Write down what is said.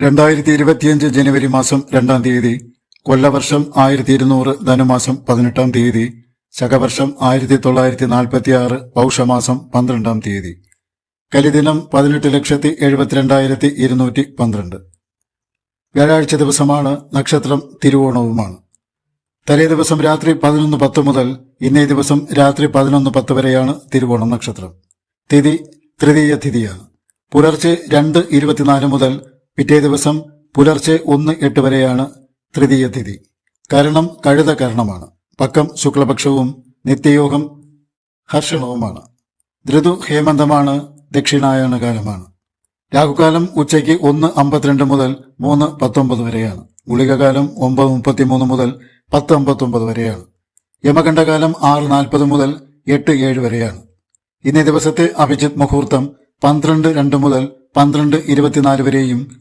രണ്ടായിരത്തി ഇരുപത്തിയഞ്ച് ജനുവരി മാസം രണ്ടാം തീയതി കൊല്ലവർഷം ആയിരത്തി ഇരുന്നൂറ് ധനുമാസം പതിനെട്ടാം തീയതി ശകവർഷം ആയിരത്തി തൊള്ളായിരത്തി നാൽപ്പത്തി ആറ് പൗഷമാസം പന്ത്രണ്ടാം തീയതി. കലിദിനം പതിനെട്ട് ലക്ഷത്തി എഴുപത്തിരണ്ടായിരത്തി ഇരുന്നൂറ്റി പന്ത്രണ്ട് വ്യാഴാഴ്ച ദിവസമാണ് നക്ഷത്രം തിരുവോണവുമാണ്. തലേ ദിവസം രാത്രി പതിനൊന്ന് പത്ത് മുതൽ ഇന്നേ ദിവസം രാത്രി പതിനൊന്ന് പത്ത് വരെയാണ് തിരുവോണം നക്ഷത്രം. തിഥി തൃതീയ തിഥിയാണ്. പുലർച്ചെ രണ്ട് ഇരുപത്തിനാല് മുതൽ പിറ്റേ ദിവസം പുലർച്ചെ ഒന്ന് എട്ട് വരെയാണ് തൃതീയ തിഥി. കരണം കഴുത കരണമാണ്. പക്കം ശുക്ലപക്ഷവും നിത്യയോഗം ഹർഷണവുമാണ്. ധൃതു ഹേമന്തമാണ് ദക്ഷിണായന കാലമാണ് രാഹുകാലം ഉച്ചയ്ക്ക് ഒന്ന് അമ്പത്തിരണ്ട് മുതൽ മൂന്ന് പത്തൊമ്പത് വരെയാണ്. ഗുളികകാലം ഒമ്പത് മുപ്പത്തിമൂന്ന് മുതൽ പത്ത് അമ്പത്തൊമ്പത് വരെയാണ്. യമകണ്ഠകാലം ആറ് നാൽപ്പത് മുതൽ എട്ട് ഏഴ് വരെയാണ്. ഇന്നേ ദിവസത്തെ അഭിജിത് മുഹൂർത്തം പന്ത്രണ്ട് രണ്ട് മുതൽ പന്ത്രണ്ട് ഇരുപത്തിനാല് വരെയും